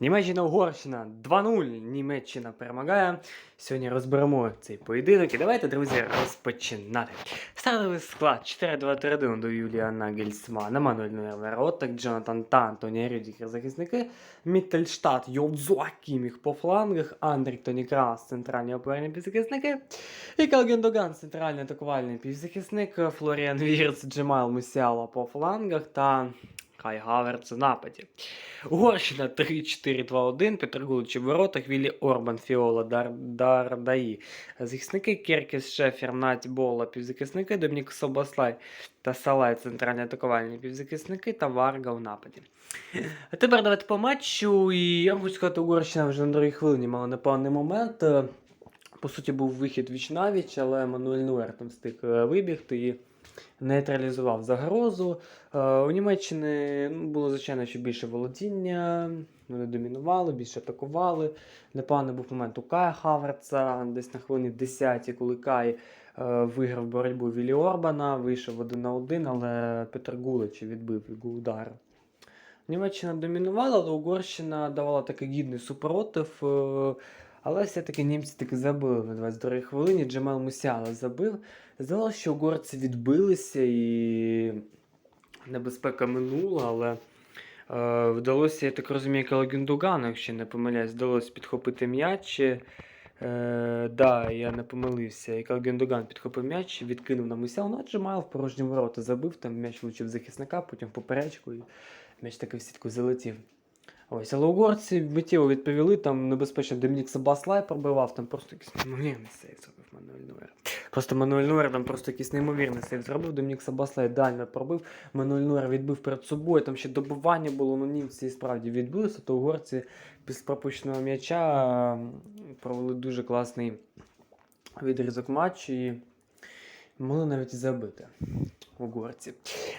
Німеччина Угорщина 2-0. Німеччина перемагає. Сьогодні розберемо цей поєдинок. І давайте, друзі, розпочинати. Стартовий склад 4-2-3-1 до Юлія Нагельсмана, Мануель Нойер Воротак, Джонатан Та, Антоні Рюдікер захисники, Міттельштадт, Йовзуа Кіміх по флангах, Андрік Тоні Крас, центральні опорні півзахисники, і Калген Доган, центральний атакувальний півзахисник, Флоріан Вірц, Джемал Мусіала по флангах та Кай Хаверц у нападі. Угорщина 3-4-2-1, Петр Гулич у воротах, Віллі Орбан, Фіола, Дар, Дардаї. Захисники Керкіс, Шефер, Наті, Бола, півзахисники, Домінік Собослай та Салай, центральні атакувальні півзахисники та Варга у нападі. А тепер давайте по матчу. І я хочу сказати, Угорщина вже на другій хвилині мала непевний момент. По суті, був вихід віч навіч, але Мануель Нуер там встиг е, вибігти і нейтралізував загрозу. Е, У Німеччини ну, було, звичайно, ще більше володіння, вони домінували, більше атакували. Непоганий був момент у Кая Хаверца, десь на хвилині 10 коли Кай е, виграв боротьбу Вілі Орбана, вийшов один на один, але Петр Гулич відбив його удар. Німеччина домінувала, але Угорщина давала такий гідний супротив. Але все-таки німці таки забили на 22 хвилині. Джемел Мусіала забив. Здалося, що угорці відбилися і небезпека минула, але е, вдалося, я так розумію, Калагюндугану, якщо не помиляюсь, вдалося підхопити м'яч. Е, да, я не помилився. І Калагюндуган підхопив м'яч, відкинув на Мусіал, ну а Джемайл в порожні ворота забив, там м'яч влучив захисника, потім в поперечку, і м'яч таки в сітку залетів. Ось, але угорці миттєво відповіли, там небезпечно Домінік Сабаслай пробивав, там просто якийсь неймовірний сейв зробив Мануель Нуер. Просто Мануель Нуер там просто якийсь неймовірний сейв зробив, Домінік Сабаслай дально пробив, Мануель Нуер відбив перед собою, там ще добивання було, ну німці і справді відбилися, то угорці після пропущеного м'яча провели дуже класний відрізок матчу і могли навіть і забити угорці.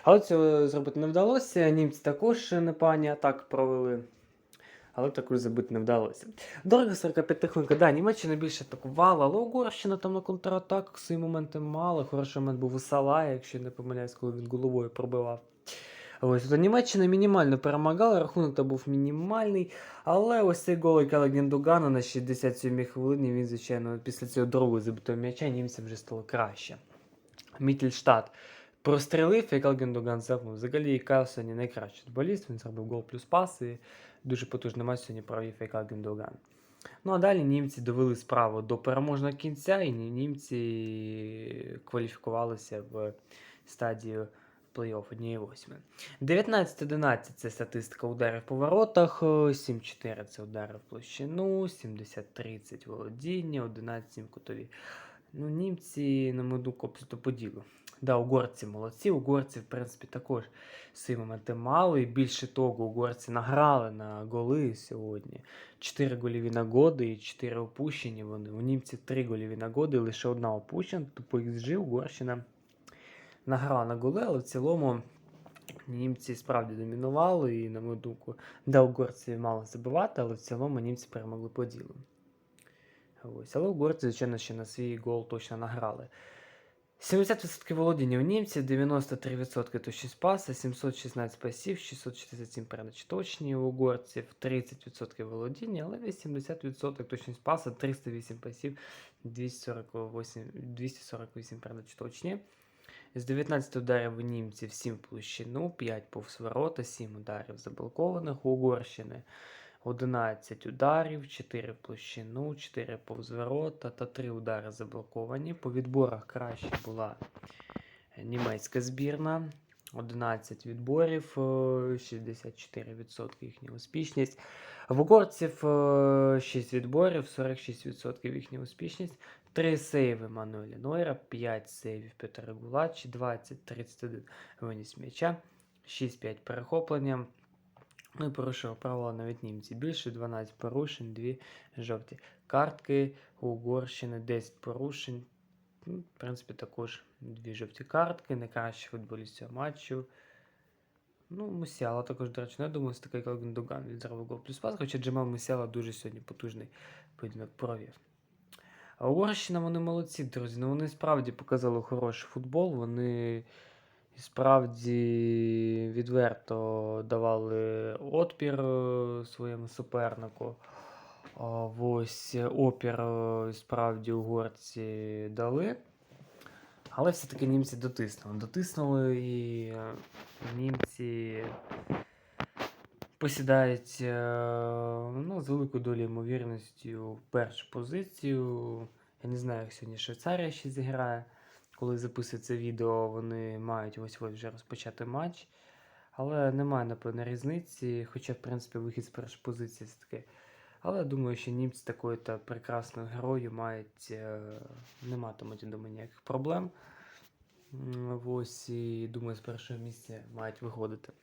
Але цього зробити не вдалося. Німці також непогані атак провели. Але також забити не вдалося. Дорога 45 хвилинка. Да, Німеччина більше атакувала, але Угорщина там на контратаках свої моменти мало. Хороший момент був у Салая, якщо не помиляюсь, коли він головою пробивав. Ось то Німеччина мінімально перемагала, рахунок там був мінімальний. Але ось цей гол Кала Гендугана на 67 хвилині, він, звичайно, після цього другого забитого м'яча німцям вже стало краще. Міттельштадт прострелив, Кал Гендуган забив. Взагалі Кайл сьогодні найкращий футболіст, він зробив гол плюс пас і дуже потужний матч сьогодні провів Фейкал Гендуган. Ну а далі німці довели справу до переможного кінця, і німці кваліфікувалися в стадію плей-офф 1-8. 19-11 це статистика ударів по воротах, 7-4 це удари в площину, 70-30 володіння, 11 кутові. Ну, німці, на мою думку, просто по ділу. Да, угорці молодці, угорці, в принципі, також свої моменти мали. І більше того, угорці награли на голи сьогодні. 4 гольові нагоди і 4 опущені вони. У німців 3 гольові нагоди, лише одна опущена. Тобто XG Угорщина награла на голи, але в цілому німці справді домінували. І, на мою думку, да, угорці мало забивати, але в цілому німці перемогли по ділу. Ось, але угорці, звичайно, ще на свій гол точно награли. 70% володіння у німців, 93% точність паса, 716 пасів, 667 передач точні у угорців, 30% володіння, але 80% точність паса, 308 пасів, 248, 248 передач точні. З 19 ударів у німців 7 в площину, 5 повз ворота, 7 ударів заблокованих у Угорщини. 11 ударів, 4 в площину, 4 повз ворота та 3 удари заблоковані. По відборах краще була німецька збірна. 11 відборів, е, 64% їхня успішність. В угорців е, 6 відборів, 46% їхня успішність. 3 сейви Мануеля Нойра, 5 сейвів Петра Гулачі, 20-31 виніс м'яча, 6-5 перехоплення. Ну і порушив правила навіть німці. Більше 12 порушень, 2 жовті картки. Угорщини 10 порушень. Ну, в принципі, також дві жовті картки. Найкращий футболіст цього матчу. Ну, Мусіала також, до речі, не думаю, що такий як він зробив гол плюс пас, хоча Джемал Мусіала дуже сьогодні потужний поєдинок провів. А Угорщина вони молодці, друзі. Ну вони справді показали хороший футбол. Вони І справді відверто давали отпір е, своєму супернику. Ось опір е, справді угорці дали. Але все-таки німці дотиснули. Дотиснули і е, німці посідають ну, з великою долею ймовірністю першу позицію. Я не знаю, як сьогодні Швейцарія ще зіграє. Коли записується відео, вони мають ось ось вже розпочати матч. Але немає, напевно, різниці. Хоча, в принципі, вихід з першої позиції все таки. Але думаю, що німці такою та прекрасною герою мають, е, не матимуть, я думаю, ніяких проблем. Ось і думаю, з першого місця мають виходити.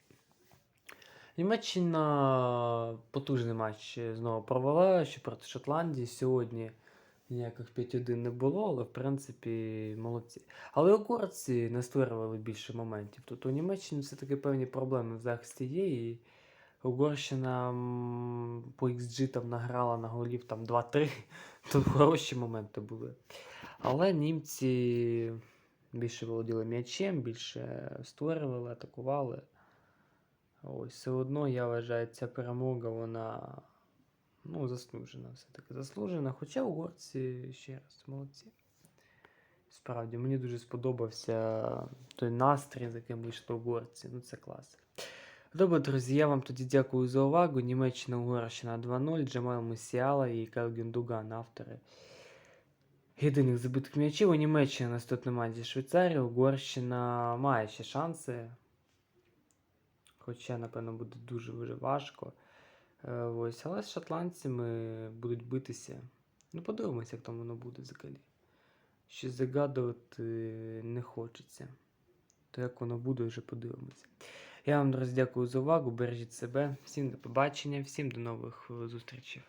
Німеччина потужний матч знову провела, ще проти Шотландії. Сьогодні ніяких 5-1 не було, але в принципі молодці. Але угорці не створювали більше моментів. Тут у Німеччині все-таки певні проблеми в захисті є. І Угорщина по XG там награла на голів там 2-3. Тут хороші моменти були. Але німці більше володіли м'ячем, більше створювали, атакували. Ось, все одно я вважаю, ця перемога, вона ну, заслужена, все-таки заслужена. Хоча угорці ще раз молодці. Справді, мені дуже сподобався той настрій, з яким вийшли угорці. Ну, це клас. Добре, друзі, я вам тоді дякую за увагу. Німеччина Угорщина 2-0, Джамал Мусіала і Кайл Гюндуган, автори єдиних забитих м'ячів. У Німеччині наступний матч зі Швейцарією. Угорщина має ще шанси. Хоча, напевно, буде дуже-дуже важко. Е, Ось, але з шотландцями будуть битися. Ну, подивимося, як там воно буде взагалі. Щось загадувати не хочеться. То як воно буде, вже подивимося. Я вам, друзі, дякую за увагу. Бережіть себе. Всім до побачення, всім до нових е, зустрічей.